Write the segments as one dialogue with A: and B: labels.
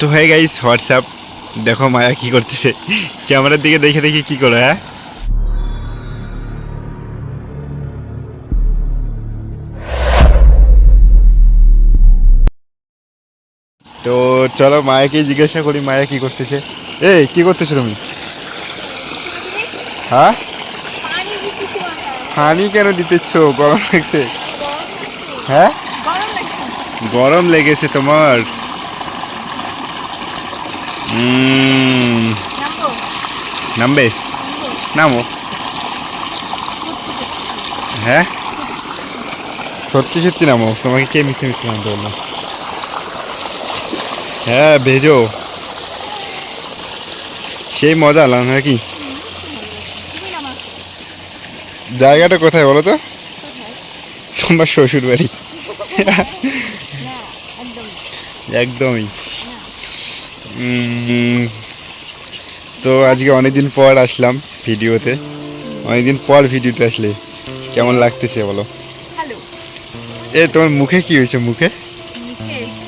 A: তো হয়ে guys WhatsApp দেখো মায়া কি করতেছে। ক্যামেরার দিকে দেখে দেখে কি করো হ্যাঁ? তো চলো মায়াকে জিজ্ঞাসা করি মায়া কি করতেছে। এই কি করতেছো তুমি? হ্যাঁ?
B: পানি
A: কেন দিতেছ? গরম লাগছে। হ্যাঁ?
B: গরম লেগেছে
A: তোমার।
B: নামবো?
A: নামো হ্যাঁ সত্যি সত্যি নামো। তোমাকে কে মিথ্যে মিথ্যে নামতে বলল হ্যাঁ ভেজো। সেই মজা আলাম নাকি জায়গাটা কোথায় বলো তো? তোমার শ্বশুর বাড়ি। একদমই। তো আজকে অনেকদিন পর আসলাম ভিডিওতে। অনেকদিন পর ভিডিওতে আসলে। কেমন লাগতেছে বলো? এ তোমার মুখে কি হয়েছে মুখে?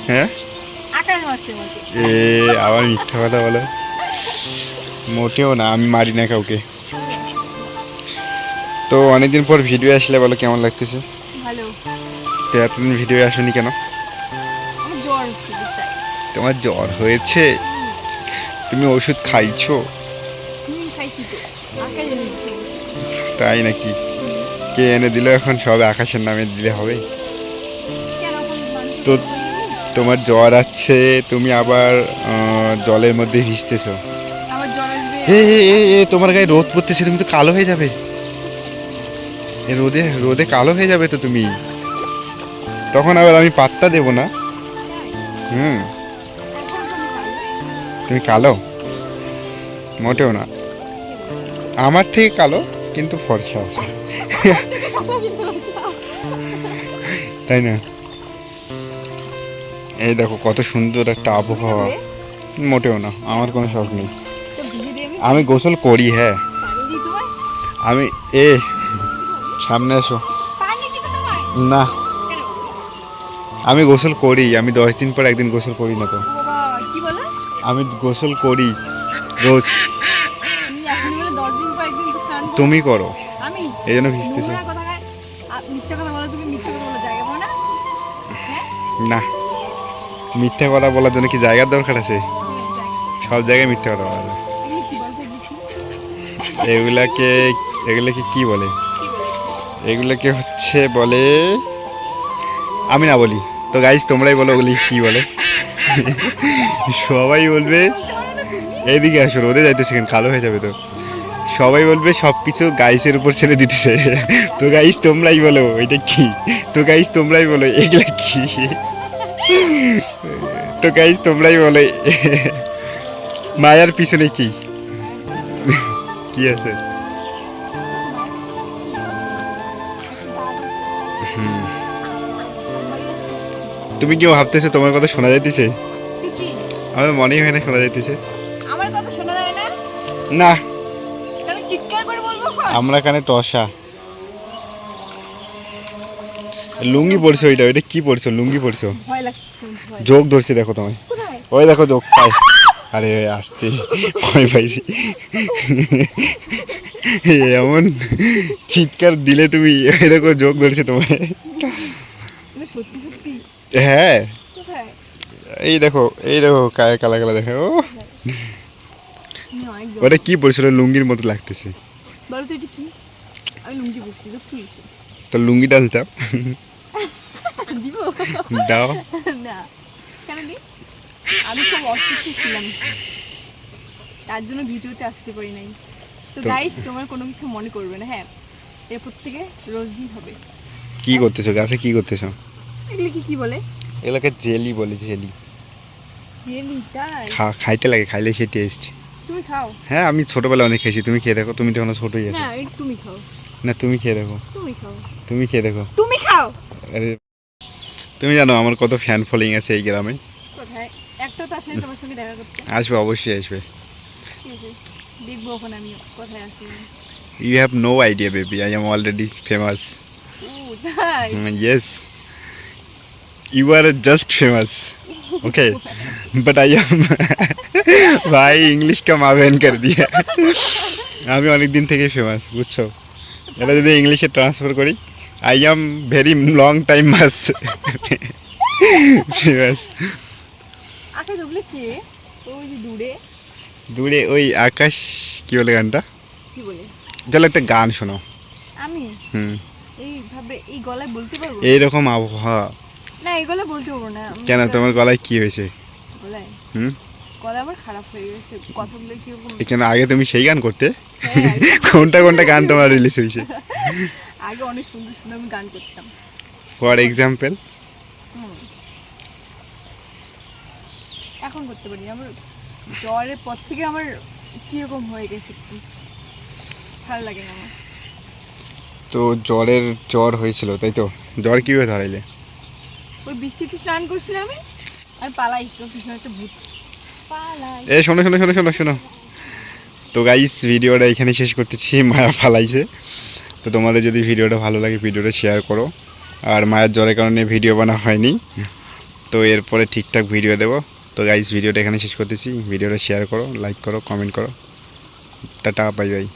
A: হ্যাঁ। এ আবার মিথ্যা কথা বলো। মোটেও না আমি মারি না কাউকে। তো অনেকদিন পর ভিডিও আসলে বলো কেমন লাগতেছে?
B: ভালো।
A: তো এতদিন ভিডিও আসনি কেন?
B: জ্বর হচ্ছে, তাই।
A: তোমার জ্বর হয়েছে? তুমি ওষুধ খাইছো। তাই নাকি? কে এনে দিল এখন? সবে আকাশের নামে দিলে হবে। তো তোমার জ্বর আছে তুমি আবার জলের মধ্যে ভিজতেছো। এ, তোমার গায়ে রোদ পড়তেছে তুমি তো কালো হয়ে যাবে। এ রোদে রোদে কালো হয়ে যাবে তো তুমি। তখন আবার আমি পাত্তা দেব না। হুম। তুমি কালো? মোটেও না। আমার থেকে কালো, কিন্তু ফর্সা আছে। তাই না? এই দেখো, কত সুন্দর একটা আবহাওয়া। মোটেও না, আমার কোনো শখ নেই।
B: আমি
A: গোসল করি হ্যাঁ? আমি, এ, সামনে এসো? না। আমি গোসল করি, আমি দশ দিন পর একদিন গোসল করি না তো? আমি গোসল করি রোজ।
B: তুমি করো।
A: এই জন্য ভিজতেছো।
B: না? হ্যাঁ?
A: মিথ্যা কথা বলার জন্য কি জায়গার দরকার আছে? সব জায়গায় মিথ্যা কথা বলা যায়। এগুলাকে এগুলাকে কি বলে?
B: কি বলে?
A: এগুলাকে হচ্ছে বলে আমি না বলি। তো গাইজ তোমরাই বলো ওগুলি কি বলে। সবাই বলবে, এইদিকে আসো রোদে যাইতে সেখানে কালো হয়ে যাবে তো। সবাই বলবে সব কিছু গাইসের উপর ছেড়ে দিতেছে। তো গাইস তোমরাই বলো, এটা কি? তো গাইস তোমরাই বলো, এগুলা কি? তো গাইস তোমরাই বলো, মায়ার পিছনে কি? কি আছে? তুমি কি ভাবতেছো তোমার কথা শোনা যাইতেছে? আমার মনেই হয় না শোনা যাইতেছে।
B: আমার কথা শোনা যায় না?
A: না।
B: আমি চিৎকার করে বলব
A: আমরা কানে টসা। লুঙ্গি পরছো ওইটা ওইটা কি পরছো? লুঙ্গি পরছো?
B: ভয় লাগছে ভয়।
A: যোগ ধরছে দেখো তোমায়। ওই দেখো যোগ পাই। আরে আসতে। ভয় পাইছি। এমন চিৎকার দিলে তুমি ওই দেখো যোগ ধরছে তোমায়। হ্যাঁ। এই দেখো এই দেখো কায় কালা কালা দেখো ও, ওটা কি পরছিল লুঙ্গির মতো লাগতেছে।
B: বলো তো এটা কি? আমি লুঙ্গি পরছি তো কি হয়েছে?
A: তো লুঙ্গি দাও
B: দিব?
A: দাও।
B: না। কেন দি? আমি খুব অসুস্থ ছিলাম। তার জন্য ভিডিওতে আসতে পারি নাই। তো গাইস তোমার কোনো কিছু মনে করবে না হ্যাঁ? এরপর থেকে রোজ দিন হবে।
A: কি করতেছো? গাছে কি করতেছো?
B: এগুলো কি কি বলে?
A: এগুলোকে জেলি বলে জেলি। খাইতে লাগে খাইলে সে টেস্ট
B: তুমি খাও?
A: হ্যাঁ আমি ছোটবেলায় অনেক খেয়েছি। তুমি খেয়ে দেখো তুমি তো এখনও ছোটই আছো।
B: না তুমি খাও।
A: না তুমি খেয়ে দেখো।
B: তুমি খাও।
A: তুমি খেয়ে দেখো।
B: তুমি খাও?
A: আরে তুমি জানো আমার কত ফ্যান ফলোয়িং আছে এই গ্রামে?
B: কোথায়? একটা তো আসলে তোমার সঙ্গে দেখা করতে।
A: আসবে অবশ্যই আসবে।
B: দেখব ওখানে আমি। কোথায় আসি
A: you have no idea baby I am
B: already famous
A: yes you are just famous okay but I am ভাই ইংলিশ কা মাবেন কর দিয়ে আমি অনেক দিন থেকে ফেমাস বুঝছো এটা যদি ইংলিশে ট্রান্সফার করি I am very long time mass famous
B: Akash ওগুলো কে ওই যে দূরে
A: দূরে ওই আকাশ কি বলে গানটা
B: কি বলে
A: চলো একটা গান শোনো
B: আমি
A: হুম
B: এইভাবে এই গলায় বলতে পারবো
A: এইরকম আবহাওয়া
B: না এই গলায় বলতে পারব না।
A: কেন তোমার গলায় কি হয়েছে?
B: গলায়?
A: হুম?
B: গলা আমার খারাপ হয়ে গেছে কথাগুলো কীরকম?
A: এখানে আগে তুমি সেই গান করতে?
B: হ্যাঁ,
A: কোনটা কোনটা গান তোমার রিলিজ হয়েছে?
B: আগে অনেক সুন্দর সুন্দর আমি গান করতাম।
A: ফর এক্সাম্পল
B: এখন করতে পারি আমার জ্বরের পর থেকে আমার কীরকম হয়ে গেছে ভালো লাগে না আমার।
A: তো জ্বরের জ্বর হয়েছিল তাই তো? জ্বর কীভাবে ধরাইলে?
B: ওই বৃষ্টিতে স্নান করছিলাম আমি আমি পালাই তো পিছনে একটা ভূত।
A: এ, শোনো শোনো শোনো শোনো শোনো। তো গাইস ভিডিওটা এখানে শেষ করতেছি, মায়া ফালাইছে তো তোমাদের যদি ভিডিওটা ভালো লাগে, ভিডিওটা শেয়ার করো। আর মায়ের জ্বরের কারণে ভিডিও বানা হয়নি। তো এরপরে ঠিকঠাক ভিডিও দেবো। তো গাইস ভিডিওটা এখানে শেষ করতেছি। ভিডিওটা শেয়ার করো লাইক করো কমেন্ট করো। Tata bye bye